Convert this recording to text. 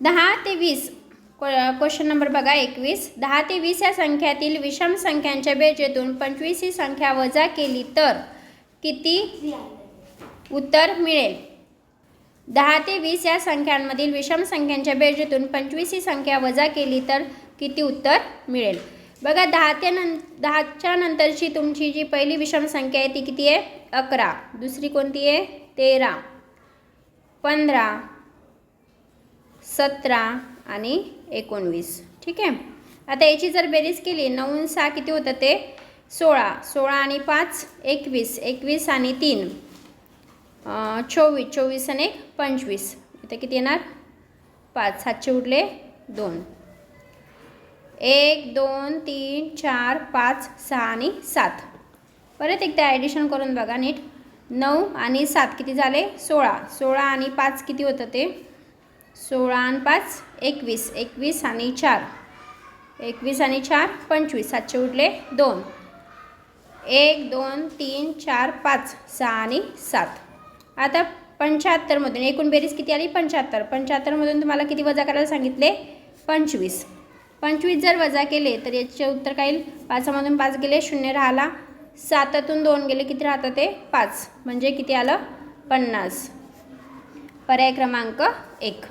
दहा ते वीस. क्वेश्चन नंबर बघा एकवीस. दहा ते वीस या संख्यातील विषम संख्यांच्या बेरजेतून पंचवीस ही संख्या वजा केली तर किती? उत्तर मिळेल. दहा ते वीस या संख्यांमधील विषम संख्यांच्या बेरजेतून पंचवीस ही संख्या वजा केली तर किती उत्तर मिळेल? बघा दहा ते नं दहाच्या नंतरची तुमची जी पहिली विषम संख्या आहे ती किती आहे? अकरा. दुसरी कोणती आहे? तेरा. पंधरा. सतरा आणि एकोणवीस. ठीक आहे? आता याची जर बेरीज केली नऊ सहा किती होतं ते? सोळा. सोळा आणि पाच एकवीस. एकवीस आणि तीन. चोवीस. चोवीस आणि एक पंचवीस. इथे किती येणार? पाच. सातशे उरले दोन. एक दोन तीन चार पाच सहा आणि सात. परत एकदा ॲडिशन करून बघा नीट. नऊ आणि सात किती झाले? सोळा. सोळा आणि पाच किती होतं ते? सोळा आणि पाच एकवीस. एकवीस आणि चार. एकवीस आणि चार पंचवीस. सातशे उरले दोन. एक दोन तीन चार पाच सहा आणि सात. आता पंच्याहत्तरमधून एकूण बेरीज किती आली? पंच्याहत्तर. पंच्याहत्तरमधून तुम्हाला किती वजा करायला सांगितले? पंचवीस. पंचवीस जर वजा केले तर याचे उत्तर काय येईल? पाचामधून पाच गेले शून्य राहिला. सातातून दोन गेले किती राहतं ते? पाच. म्हणजे किती आलं? पन्नास. पर्याय क्रमांक एक.